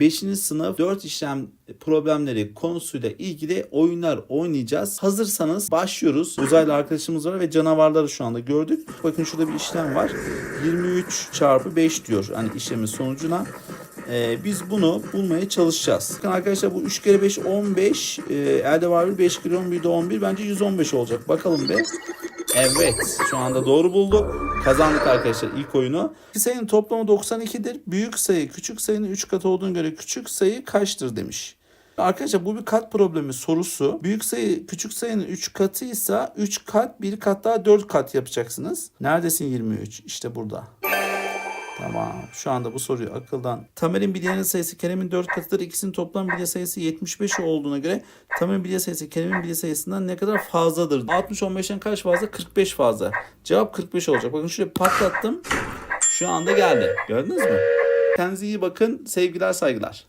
5. sınıf 4 işlem problemleri konusuyla ilgili oyunlar oynayacağız. Hazırsanız başlıyoruz. Uzaylı arkadaşımız var ve canavarları şu anda gördük. Bakın şurada bir işlem var. 23 çarpı 5 diyor. Hani işlemin sonucuna. Ee, biz bunu bulmaya çalışacağız. Bakın arkadaşlar bu 3 kere 5 15. Ee, elde var bir 5 kere 11 de 11. Bence 115 olacak. Bakalım be. Evet. Şu anda doğru bulduk. Kazandık arkadaşlar ilk oyunu. Sayının toplamı 92'dir. Büyük sayı küçük sayının 3 katı olduğuna göre küçük sayı kaçtır demiş. Arkadaşlar bu bir kat problemi sorusu. Büyük sayı küçük sayının 3 katıysa 3 kat 1 kat daha 4 kat yapacaksınız. Neredesin 23? İşte burada. Tamam. Şu anda bu soruyu akıldan. Tamer'in bilyenin sayısı Kerem'in 4 katıdır. İkisinin toplam bilye sayısı 75 olduğuna göre Tamer'in bilye sayısı Kerem'in bilye sayısından ne kadar fazladır? 60 15'ten kaç fazla? 45 fazla. Cevap 45 olacak. Bakın şuraya patlattım. Şu anda geldi. Gördünüz mü? Kendinize iyi bakın. Sevgiler saygılar.